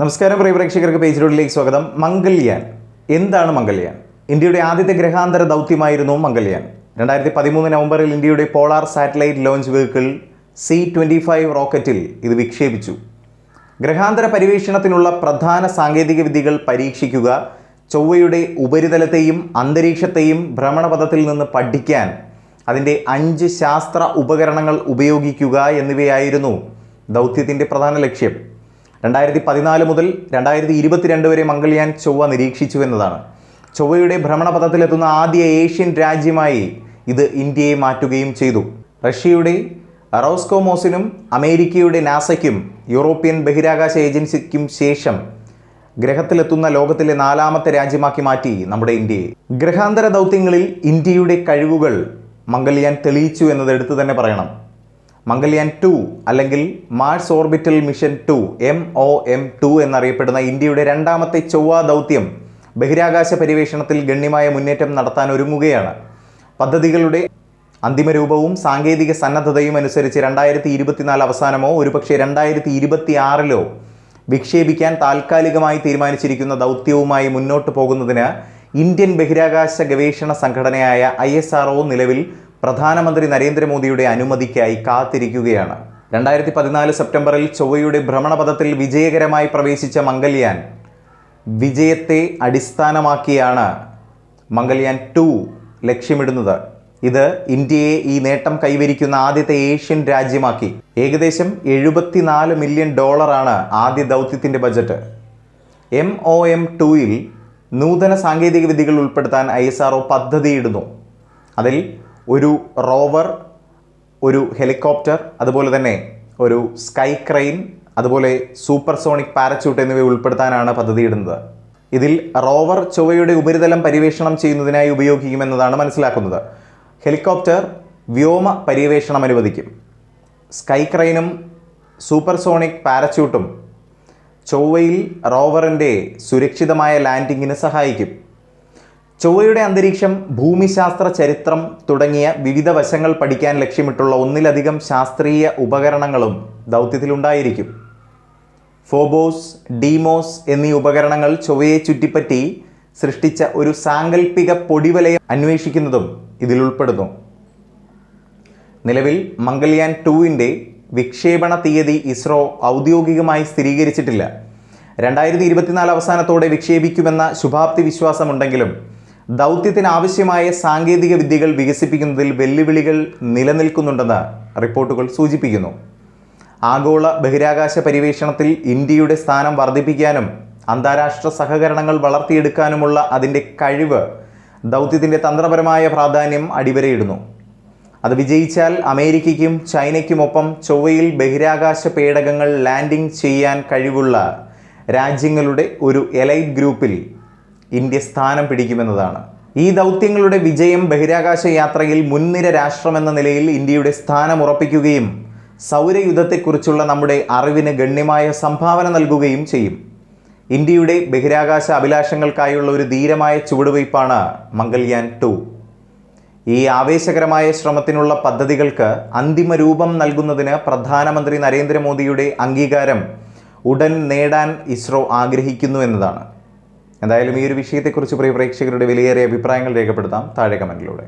നമസ്കാരം പ്രിയ പ്രേക്ഷകർക്ക് പേജ് റോഡിലേക്ക് സ്വാഗതം. മംഗൾയാൻ. എന്താണ് മംഗൾയാൻ? ഇന്ത്യയുടെ ആദ്യത്തെ ഗ്രഹാന്തര ദൗത്യമായിരുന്നു മംഗൾയാൻ. രണ്ടായിരത്തി പതിമൂന്ന് നവംബറിൽ ഇന്ത്യയുടെ polar satellite launch vehicle C twenty five റോക്കറ്റിൽ ഇത് വിക്ഷേപിച്ചു. ഗ്രഹാന്തര പരിവേഷണത്തിനുള്ള പ്രധാന സാങ്കേതിക വിദ്യകൾ പരീക്ഷിക്കുക ചൊവ്വയുടെ ഉപരിതലത്തെയും അന്തരീക്ഷത്തെയും ഭ്രമണപഥത്തിൽ നിന്ന് പഠിക്കാൻ അതിന്റെ അഞ്ച് ശാസ്ത്ര ഉപകരണങ്ങൾ ഉപയോഗിക്കുക എന്നിവയായിരുന്നു ദൗത്യത്തിന്റെ പ്രധാന ലക്ഷ്യം. രണ്ടായിരത്തി പതിനാല് മുതൽ രണ്ടായിരത്തി ഇരുപത്തിരണ്ട് വരെ മംഗൾയാൻ ചൊവ്വ നിരീക്ഷിച്ചു എന്നതാണ്. ചൊവ്വയുടെ ഭ്രമണപഥത്തിലെത്തുന്ന ആദ്യ ഏഷ്യൻ രാജ്യമായി ഇത് ഇന്ത്യയെ മാറ്റുകയും ചെയ്തു. റഷ്യയുടെ റോസ്കോമോസിനും അമേരിക്കയുടെ നാസയ്ക്കും യൂറോപ്യൻ ബഹിരാകാശ ഏജൻസിക്കും ശേഷം ഗ്രഹത്തിലെത്തുന്ന ലോകത്തിലെ നാലാമത്തെ രാജ്യമാക്കി മാറ്റി നമ്മുടെ ഇന്ത്യയെ. ഗ്രഹാന്തര ദൗത്യങ്ങളിൽ ഇന്ത്യയുടെ കഴിവുകൾ മംഗൾയാൻ തെളിയിച്ചു എന്നത് എടുത്തു തന്നെ പറയണം. മംഗൾയാൻ ടു അല്ലെങ്കിൽ Mars orbital mission two M O M two എന്നറിയപ്പെടുന്ന ഇന്ത്യയുടെ രണ്ടാമത്തെ ചൊവ്വ ദൗത്യം ബഹിരാകാശ പര്യവേഷണത്തിൽ ഗണ്യമായ മുന്നേറ്റം നടത്താൻ ഒരുങ്ങുകയാണ്. പദ്ധതികളുടെ അന്തിമ രൂപവും സാങ്കേതിക സന്നദ്ധതയും അനുസരിച്ച് രണ്ടായിരത്തി ഇരുപത്തിനാല് അവസാനമോ ഒരുപക്ഷെ രണ്ടായിരത്തി ഇരുപത്തി ആറിലോ വിക്ഷേപിക്കാൻ താൽക്കാലികമായി തീരുമാനിച്ചിരിക്കുന്ന ദൗത്യവുമായി മുന്നോട്ട് പോകുന്നതിന് ഇന്ത്യൻ ബഹിരാകാശ ഗവേഷണ സംഘടനയായ ഐ നിലവിൽ പ്രധാനമന്ത്രി നരേന്ദ്രമോദിയുടെ അനുമതിക്കായി കാത്തിരിക്കുകയാണ്. രണ്ടായിരത്തി പതിനാല് സെപ്റ്റംബറിൽ ചൊവ്വയുടെ ഭ്രമണപഥത്തിൽ വിജയകരമായി പ്രവേശിച്ച മംഗൾയാൻ വിജയത്തെ അടിസ്ഥാനമാക്കിയാണ് മംഗൾയാൻ ടു ലക്ഷ്യമിടുന്നത്. ഇത് ഇന്ത്യയെ ഈ നേട്ടം കൈവരിക്കുന്ന ആദ്യത്തെ ഏഷ്യൻ രാജ്യമാക്കി. ഏകദേശം എഴുപത്തിനാല് മില്യൺ ഡോളറാണ് ആദ്യ ദൗത്യത്തിന്റെ ബജറ്റ്. എം ഒ എം ടുയിൽ നൂതന സാങ്കേതിക വിദ്യകൾ ഉൾപ്പെടുത്താൻ ഐ എസ് ആർ പദ്ധതിയിടുന്നു. അതിൽ ഒരു റോവർ ഒരു ഹെലികോപ്റ്റർ അതുപോലെ തന്നെ ഒരു സ്കൈ ക്രെയിൻ അതുപോലെ സൂപ്പർസോണിക് പാരച്യൂട്ട് എന്നിവ ഉൾപ്പെടുത്താനാണ് പദ്ധതിയിടുന്നത് ഇതിൽ റോവർ ചൊവ്വയുടെ ഉപരിതലം പര്യവേഷണം ചെയ്യുന്നതിനായി ഉപയോഗിക്കുമെന്നതാണ് മനസ്സിലാക്കുന്നത്. ഹെലികോപ്റ്റർ വ്യോമ പര്യവേഷണം അനുവദിക്കും. സ്കൈ ക്രെയിനും സൂപ്പർസോണിക് പാരച്യൂട്ടും ചൊവ്വയിൽ റോവറിന്റെ സുരക്ഷിതമായ ലാൻഡിങ്ങിന് സഹായിക്കും. ചൊവ്വയുടെ അന്തരീക്ഷം ഭൂമിശാസ്ത്ര ചരിത്രം തുടങ്ങിയ വിവിധ വശങ്ങൾ പഠിക്കാൻ ലക്ഷ്യമിട്ടുള്ള ഒന്നിലധികം ശാസ്ത്രീയ ഉപകരണങ്ങളും ദൗത്യത്തിലുണ്ടായിരിക്കും. ഫോബോസ് ഡീമോസ് എന്നീ ഉപകരണങ്ങൾ ചൊവ്വയെ ചുറ്റിപ്പറ്റി സൃഷ്ടിച്ച ഒരു സാങ്കല്പിക പൊടിവലയം അന്വേഷിക്കുന്നതും ഇതിൽ ഉൾപ്പെടുന്നു നിലവിൽ മംഗൾയാൻ ടുവിന്റെ വിക്ഷേപണ തീയതി ഇസ്രോ ഔദ്യോഗികമായി സ്ഥിരീകരിച്ചിട്ടില്ല. രണ്ടായിരത്തി ഇരുപത്തിനാല് അവസാനത്തോടെ വിക്ഷേപിക്കുമെന്ന ശുഭാപ്തി വിശ്വാസമുണ്ടെങ്കിലും ദൗത്യത്തിന് ആവശ്യമായ സാങ്കേതിക വിദ്യകൾ വികസിപ്പിക്കുന്നതിൽ വെല്ലുവിളികൾ നിലനിൽക്കുന്നുണ്ടെന്ന് റിപ്പോർട്ടുകൾ സൂചിപ്പിക്കുന്നു. ആഗോള ബഹിരാകാശ പരിവേഷണത്തിൽ ഇന്ത്യയുടെ സ്ഥാനം വർദ്ധിപ്പിക്കാനും അന്താരാഷ്ട്ര സഹകരണങ്ങൾ വളർത്തിയെടുക്കാനുമുള്ള അതിന്റെ കഴിവ് ദൗത്യത്തിന്റെ തന്ത്രപരമായ പ്രാധാന്യം അടിവരയിടുന്നു. അത് വിജയിച്ചാൽ അമേരിക്കയ്ക്കും ചൈനയ്ക്കുമൊപ്പം ചൊവ്വയിൽ ബഹിരാകാശ പേടകങ്ങൾ ലാൻഡിംഗ് ചെയ്യാൻ കഴിവുള്ള രാജ്യങ്ങളുടെ ഒരു എലൈറ്റ് ഗ്രൂപ്പിൽ ഇന്ത്യ സ്ഥാനം പിടിക്കുമെന്നതാണ്. ഈ ദൗത്യങ്ങളുടെ വിജയം ബഹിരാകാശ യാത്രയിൽ മുൻനിര രാഷ്ട്രമെന്ന നിലയിൽ ഇന്ത്യയുടെ സ്ഥാനം ഉറപ്പിക്കുകയും സൗരയുദ്ധത്തെക്കുറിച്ചുള്ള നമ്മുടെ അറിവിന് ഗണ്യമായ സംഭാവന നൽകുകയും ചെയ്യും. ഇന്ത്യയുടെ ബഹിരാകാശ അഭിലാഷങ്ങൾക്കായുള്ള ഒരു ധീരമായ ചുവടുവയ്പ്പാണ് മംഗൾയാൻ ടു. ഈ ആവേശകരമായ ശ്രമത്തിനുള്ള പദ്ധതികൾക്ക് അന്തിമ രൂപം നൽകുന്നതിന് പ്രധാനമന്ത്രി നരേന്ദ്രമോദിയുടെ അംഗീകാരം ഉടൻ നേടാൻ ഇസ്രോ ആഗ്രഹിക്കുന്നു എന്നതാണ്. എന്തായാലും ഈ ഒരു വിഷയത്തെക്കുറിച്ച് പ്രിയ പ്രേക്ഷകരുടെ വിലയേറിയ അഭിപ്രായങ്ങൾ രേഖപ്പെടുത്താം. താഴെ കമന്റിലൂടെ